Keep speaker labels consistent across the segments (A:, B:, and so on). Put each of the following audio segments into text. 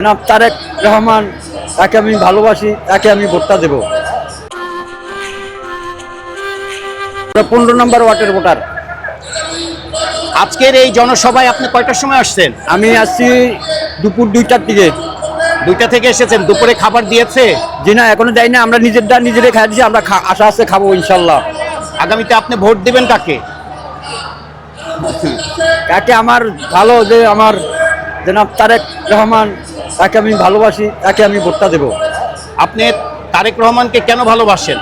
A: জনাব তারেক রহমান তাকে আমি ভালোবাসি তাকে আমি ভোটটা দেব। পনেরো নম্বর ওয়ার্ডের ভোটার।
B: আজকের এই জনসভায় আপনি কয়টার সময় আসছেন?
A: আমি আসছি দুপুর দুইটার দিকে।
B: দুইটা থেকে এসেছেন দুপুরে খাবার দিয়েছে?
A: জি না এখনও যাই না আমরা নিজেরটা নিজেরাই খাই দিচ্ছি আমরা আশা আছে খাব ইনশাল্লাহ।
B: আগামীতে আপনি ভোট দিবেন কাকে?
A: তাকে আমার ভালো যে আমার জনাব তারেক রহমান তাকে আমি ভালোবাসি তাকে আমি ভোটটা দেব।
B: আপনি তারেক রহমানকে কেন ভালোবাসেন?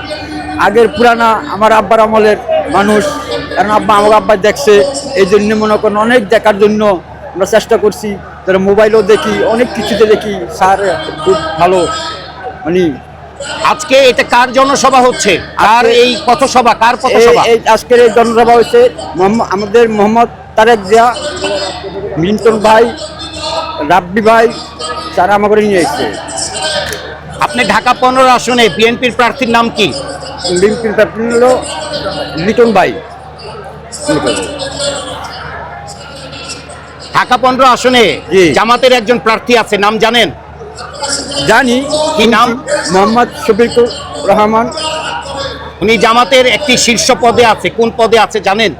A: আগের পুরানা আমার আব্বার আমলের মানুষ কারণ আব্বা আমার আব্বা দেখছে এই জন্য মনে করেন অনেক দেখার জন্য আমরা চেষ্টা করছি তারা মোবাইলও দেখি অনেক কিছুতে দেখি স্যার খুব ভালো মানে
B: আজকে এটা কার জনসভা হচ্ছে?
A: আর
B: এই পথসভা কার পথসভা?
A: এই আজকের এই জনসভা হচ্ছে আমাদের মোহাম্মদ তারেক জিয়া মিন্টন ভাই রাব্বি ভাই তারা আমাকে নিয়ে এসছে।
B: আপনি ঢাকা পনেরো আসনে বিএনপির প্রার্থীর নাম কি?
A: বিএনপির প্রার্থী হলো লিটন ভাই।
B: ঢাকা পনেরো আসনে
A: জি।
B: জামাতের একজন প্রার্থী আছে নাম জানেন?
A: জানি।
B: কি নাম?
A: মোহাম্মদ শফিকুর রহমান।
B: উনি জামাতের একটি শীর্ষ পদে আছে কোন পদে আছে জানেন?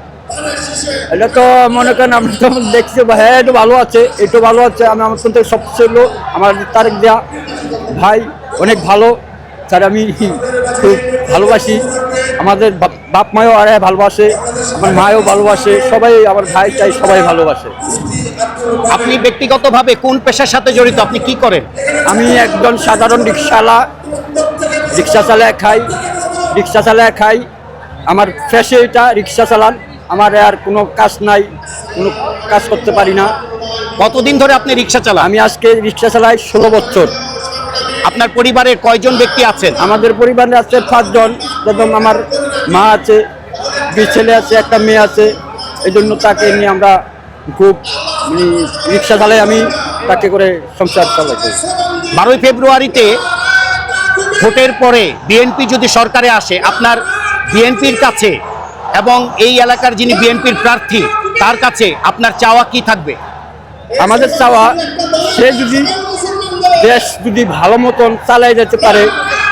A: এটা তো মনে করেন আমরা তো দেখছি হ্যাঁ একটু ভালো আছে একটু ভালো আছে। আমি আমার থেকে সবচেয়ে হলো আমার তারেক দেয়া ভাই অনেক ভালো। স্যার আমি খুব ভালোবাসি। আমাদের বাপ- বাপ মায়ও আরে ভালোবাসে আমার মায়ও ভালোবাসে সবাই আমার ভাই চাই সবাই ভালোবাসে।
B: আপনি ব্যক্তিগতভাবে কোন পেশার সাথে জড়িত? আপনি কি করেন?
A: আমি একজন সাধারণ রিক্সাওয়ালা রিক্সা চালায় খাই রিক্সা চালায় খাই। আমার ফ্যাশে এটা রিক্সা চালান। আমার আর কোনো কাজ নাই কোনো কাজ করতে পারি না।
B: কতদিন ধরে আপনি রিক্সা চালান?
A: আমি আজকে রিক্সা চালাই ষোলো বছর।
B: আপনার পরিবারের কয়জন ব্যক্তি আছেন?
A: আমাদের পরিবারে আছে পাঁচজন প্রথম আমার মা আছে দুই ছেলে আছে একটা মেয়ে আছে। এই জন্য তাকে নিয়ে আমরা খুব মানে রিক্সা চালাই আমি তাকে করে সংসার চালাইছি
B: বারোই ফেব্রুয়ারিতে ভোটের পরে বিএনপি যদি সরকারে আসে আপনার বিএনপির কাছে এবং এই এলাকার যিনি বিএনপির প্রার্থী তার কাছে আপনার চাওয়া কি থাকবে?
A: আমাদের চাওয়া সে যদি দেশ যদি ভালো মতন চালাই যেতে পারে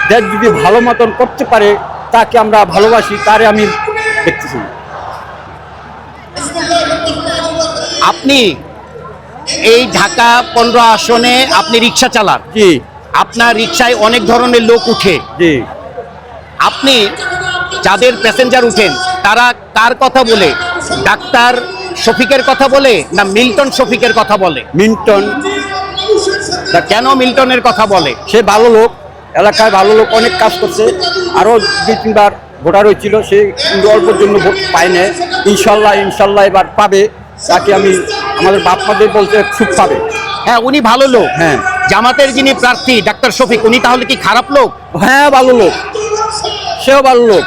A: দেশ যদি ভালো মতন করতে পারে তাকে আমরা ভালোবাসি তারে আমি দেখতেছি।
B: আপনি এই ঢাকা পনেরো আসনে আপনি রিক্সা চালান।
A: জি।
B: আপনার রিক্সায় অনেক ধরনের লোক উঠে।
A: জি।
B: আপনি যাদের প্যাসেঞ্জার উঠেন তারা কার কথা বলে? ডাক্তার শফিকের কথা বলে না মিল্টন শফিকের কথা বলে?
A: মিল্টন।
B: তা কেন মিল্টনের কথা বলে?
A: সে ভালো লোক এলাকায় ভালো লোক অনেক কাজ করছে। আরও দুই তিনবার ভোটার হয়েছিল সে অল্পর জন্য ভোট পায় না ইনশাল্লাহ ইনশাল্লাহ এবার পাবে। তাকে আমি আমাদের বাপ মাদের বলতে সুখ পাবে।
B: হ্যাঁ উনি ভালো লোক।
A: হ্যাঁ।
B: জামাতের যিনি প্রার্থী ডাক্তার শফিক উনি তাহলে কি খারাপ লোক?
A: হ্যাঁ ভালো লোক। সেও ভালো লোক।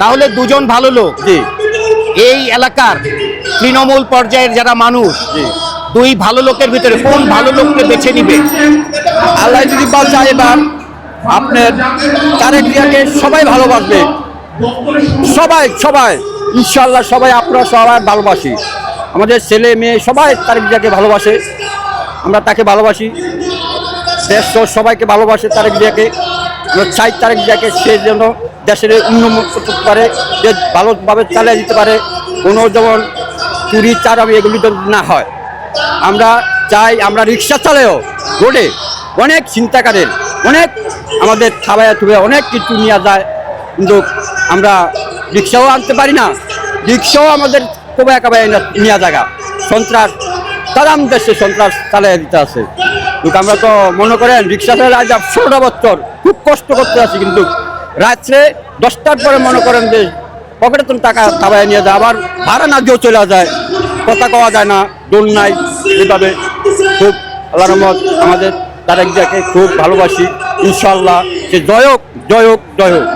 B: তাহলে দুজন ভালো লোক। এই এলাকার তৃণমূল পর্যায়ের যারা মানুষ দুই ভালো লোকের ভিতরে কোন ভালো লোককে বেছে নিবে?
A: আল্লাহ যদি বাঁচায় এবার আপনার তারেক জিয়াকে সবাই ভালোবাসবে। সবাই সবাই। ইনশাল্লাহ সবাই আপনারা সবাই ভালোবাসি। আমাদের ছেলে মেয়ে সবাই তারেক জিয়াকে ভালোবাসে। আমরা তাকে ভালোবাসি। দেশ সবাইকে ভালোবাসে তারেক জিয়াকে। চাই তারেক জিয়াকে সে যেন দেশের উন্নত করতে পারে, যে ভালোভাবে চালিয়ে দিতে পারে, কোনো যেমন চুরি, চারামি এগুলি যেন না হয়। আমরা চাই, আমরা রিক্সা চালাইও রোডে অনেক চিন্তাকারের অনেক আমাদের খাবায় থুবে অনেক কিছু নেওয়া যায়, কিন্তু আমরা রিক্সাও আনতে পারি না, রিক্সাও আমাদের খুব একেবারে নেওয়া জায়গা সন্ত্রাস, তারাম দেশে সন্ত্রাস চালিয়ে দিতে আছে। কিন্তু আমরা তো মনে করেন রিক্সা চালালে আজ ষোলোটা বছর খুব কষ্ট করতে আছি কিন্তু রাত্রে দশটার পরে মনে করেন যে পকেটে তো টাকা খাবাই নিয়ে যায় আবার ভাড়া না দিয়েও চলে যায়। কথা কওয়া যায় না দোল নাই এভাবে খুব আল্লাহ রহমত আমাদের তারেক জিয়াকে খুব ভালোবাসি ইনশাল্লাহ সে জয় হোক জয় হোক জয় হোক।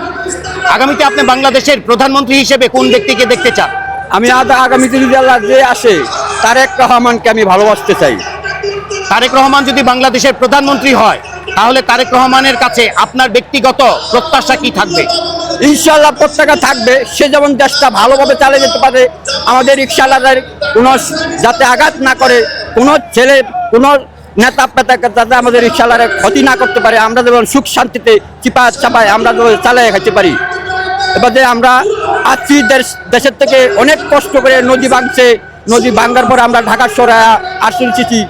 B: আগামীতে আপনি বাংলাদেশের প্রধানমন্ত্রী হিসেবে কোন ব্যক্তিকে দেখতে চান?
A: আমি আদা আগামীতে যদি আল্লাহ যে আসে তারেক রহমানকে আমি ভালোবাসতে চাই।
B: তারেক রহমান যদি বাংলাদেশের প্রধানমন্ত্রী হয়, তাহলে তারেক রহমানের কাছে আপনার ব্যক্তিগত প্রত্যাশা কি থাকবে?
A: ইনশাল্লাহ প্রত্যেকে থাকবে। সে যেমন দেশটা ভালোভাবে চালিয়ে যেতে পারে, আমাদের রিক্সাওয়ালাদের কোনো যাতে আঘাত না করে, কোনো ছেলে, কোনো নেতা পেতাকে যাতে আমাদের রিক্সালারে ক্ষতি না করতে পারে, আমরা যেমন সুখ শান্তিতে চিপা চাপায় আমরা যেমন চালিয়ে খাইতে পারি। এবার আমরা আসছি দেশ, দেশের থেকে অনেক কষ্ট করে নদী ভাঙছে, নদী ভাঙার পরে আমরা ঢাকা শহরে আসুন চিঠি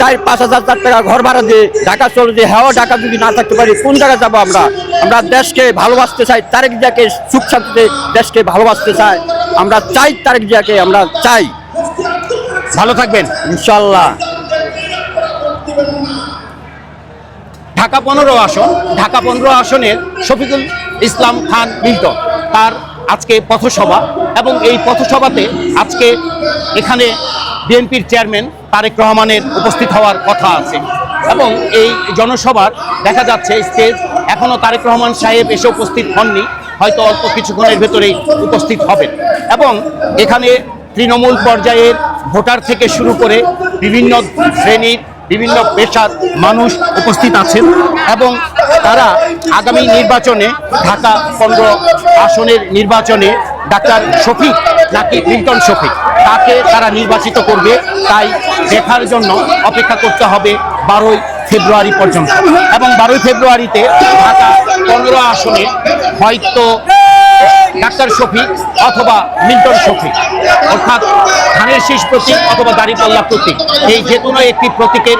A: চার পাঁচ হাজার চার টাকা ঘর ভাড়া দিয়ে ঢাকা চলে যে হ্যাঁ ঢাকা যদি না থাকতে পারি কোন জায়গায় যাব আমরা? আমরা দেশকে ভালোবাসতে চাই তারেক জিয়াকে সুখ শান্তিতে দেশকে ভালোবাসতে চাই। আমরা চাই তারেক জিয়াকে আমরা চাই।
B: ভালো থাকবেন।
A: ইনশাল্লাহ।
B: ঢাকা পনেরো আসন ঢাকা পনেরো আসনের শফিকুল ইসলাম খান মিল্টন তার আজকে পথসভা। এবং এই পথসভাতে আজকে এখানে বিএনপির চেয়ারম্যান তারেক রহমানের উপস্থিত হওয়ার কথা আছে। এবং এই জনসভার দেখা যাচ্ছে স্টেজ এখনও তারেক রহমান সাহেব এসে উপস্থিত হননি, হয়তো অল্প কিছুক্ষণের ভেতরেই উপস্থিত হবেন। এবং এখানে তৃণমূল পর্যায়ের ভোটার থেকে শুরু করে বিভিন্ন শ্রেণির, বিভিন্ন পেশার মানুষ উপস্থিত আছেন এবং তারা আগামী নির্বাচনে ঢাকা পনেরো আসনের নির্বাচনে ডাক্তার শফিক নাকি লিঙ্কন শফিক? তাকে তারা নির্বাচিত করবে? তাই দেখার জন্য অপেক্ষা করতে হবে বারোই ফেব্রুয়ারি পর্যন্ত। এবং বারোই ফেব্রুয়ারিতে ঢাকা পনেরো আসনে হয়তো ডাক্তার শফিক অথবা মিল্টন শফিক অর্থাৎ ধানের শীষ প্রতীক অথবা দাঁড়িপাল্লা প্রতীক এই যে কোনো একটি প্রতীকের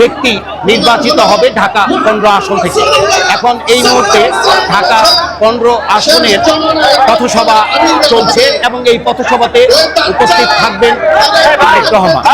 B: ব্যক্তি নির্বাচিত হবে ঢাকা পনেরো আসন থেকে এখন এই মুহূর্তে ঢাকা পনেরো আসনের পথসভা চলছে এবং এই পথসভাতে উপস্থিত থাকবেন রহমান